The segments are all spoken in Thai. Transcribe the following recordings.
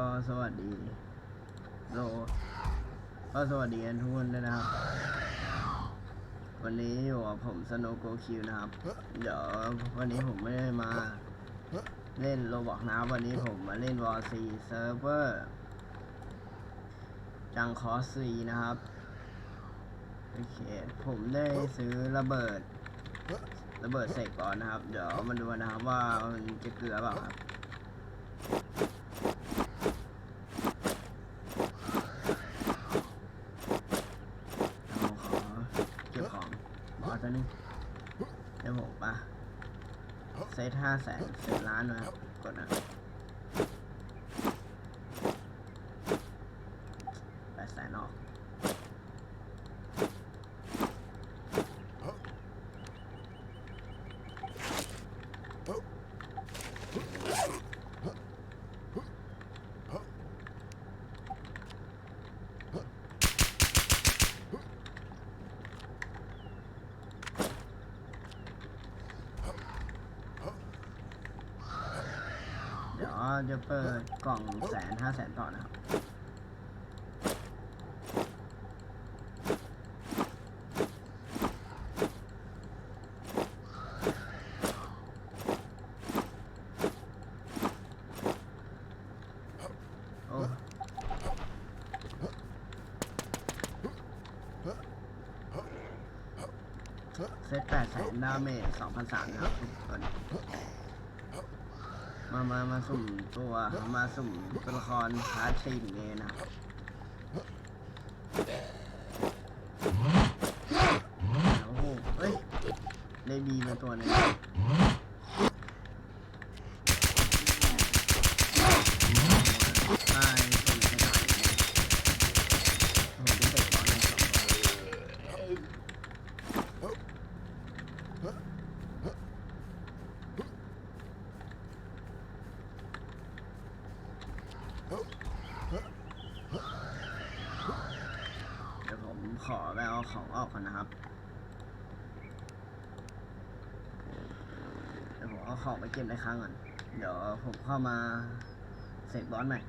ก็สวัสดีโลก็สวัสดีกันทุกคนด้วยนะครับ วันนี้อยู่กับผมสโนโกคิวนะครับ เดี๋ยววันนี้ผมไม่ได้มา เล่นโรบอกนะวันนี้ผมมาเล่นวอร์ซีเซิร์ฟเวอร์จังคอสซีนะครับ โอเค ผมได้ซื้อระเบิด ระเบิดเสกก่อนนะครับ เดี๋ยวมาดูนะครับว่ามันจะเกลือเปล่าครับ เราขอเก็บของบอส ตัวนึงเดี๋ยวผมปะเซตห้าแสนเซตล้านนะครับกดนะแปดแสนออก เดี๋ยว จะเปิดกล่องแสนห้าแสนต่อนะครับ โอ้เซตแปดแสนดาเมจสองพันสามนะครับทุกคน มามามาสุ่มตัวมาสุ่มตัวละครพาร์ททีมเองนะโอ้โหเฮ้ย ได้บีมาตัวนึงตายตัวไหนก็ตายโอ้โหได้เตะบอลในสองตัวเดี๋ยวผม ขอไปเอาของออกก่อนนะครับเดี๋ยวผมเอาของไปเก็บในค้างก่อน เดี๋ยวผมเข้ามาเสกบอสใหม่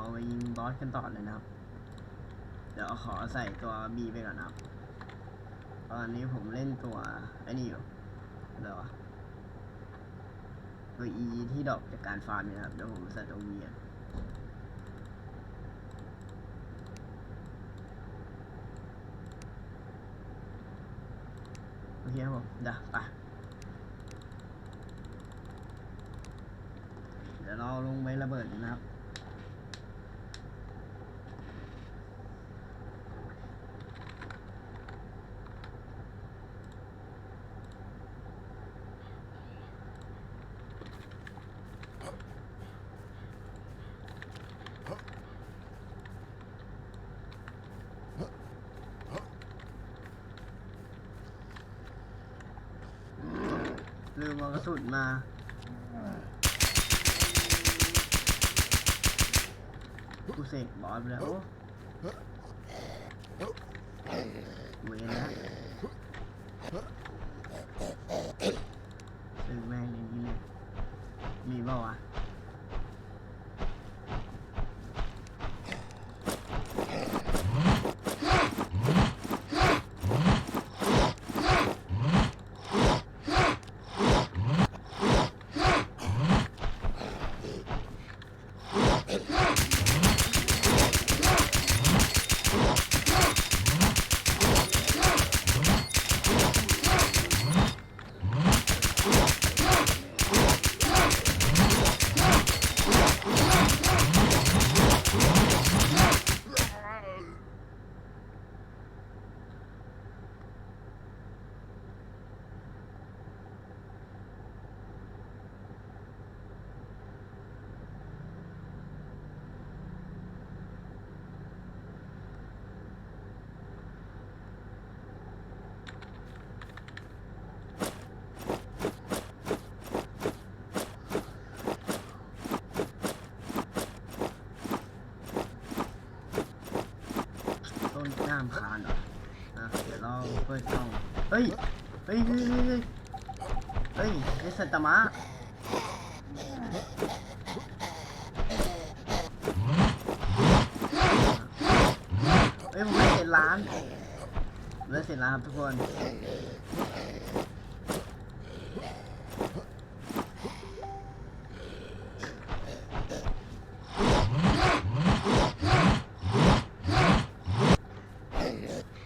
เอาไปยิงบอสกันต่อเลยนะครับ เดี๋ยวขอใส่ตัว B ไปก่อนนะครับ ตอนนี้ผมเล่นตัวไอ้นี่อยู่อะไรวตัว E ที่ดอกจากการฟาร์มเนี่ยนะครับ เดี๋ยวผมใส่ตัว V อะโอเคครับผมเดี๋ยวไปเดี๋ยวเราลงไประเบิดนะครับ ลืมเอากระสุนมา กูเสกบอลไปแล้วเวรนะ เฮ้ยเฮ้ย เฮ้ยเฮ้ยเฮ้ยเฮ้ยไอ้สัตมะเฮ้ยผมได้เจ็ดล้านผมได้เจ็ดล้านครับทุกคน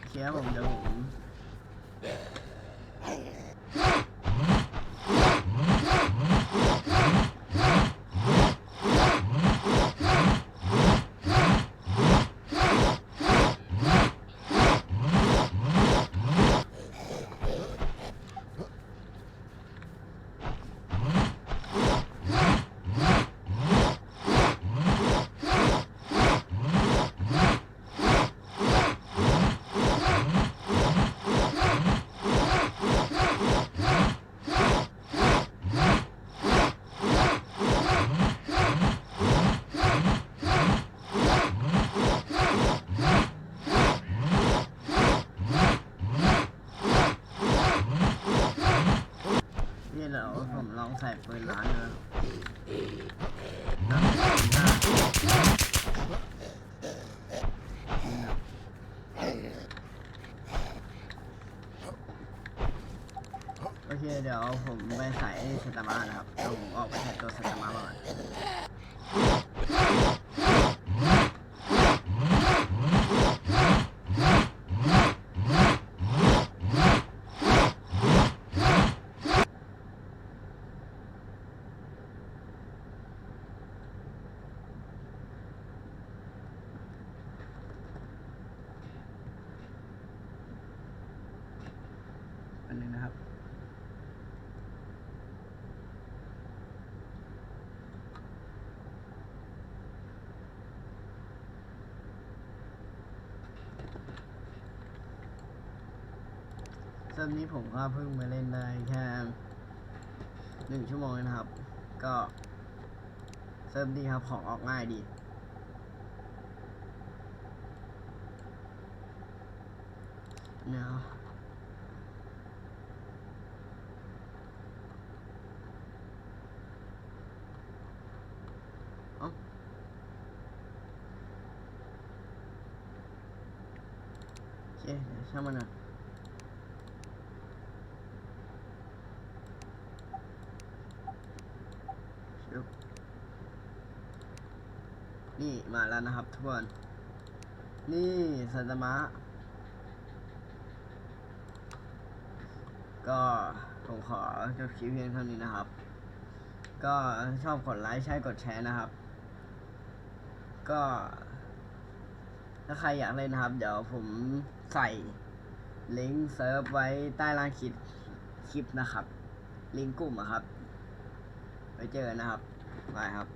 เชียร์ผมเดี๋ยวผม นี่เดี๋ยวผมลอง ใส่ปืนร้านเนะโอเคเดี๋ยวผมไปใส่สตาร์มานะครับเดี๋ยวผมออกไปใส่ตัวสตาร์มาก่อน อันนึงนะครับ เซิร์ฟนี้ผมก็เพิ่งมาเล่นได้แค่หนึ่งชั่วโมงนะครับ ก็เซิร์ฟดีครับของออกง่ายดีเนาะเอ้าโอเคเดี๋ยวช่างมันนะชุบ นี่มาแล้วนะครับทุกคนนี่สัตมะก็ผมขอจบคลิปเพียงเท่านี้นะครับ ก็ชอบกดไลค์ใช่กดแชร์นะครับ ก็ ถ้าใครอยากเล่นนะครับ เดี๋ยวผมใส่ลิงก์เซิร์ฟไว้ใต้ล่างคลิปคลิปนะครับ ลิงก์กลุ่มอะครับไปเจอนะครับบายครับ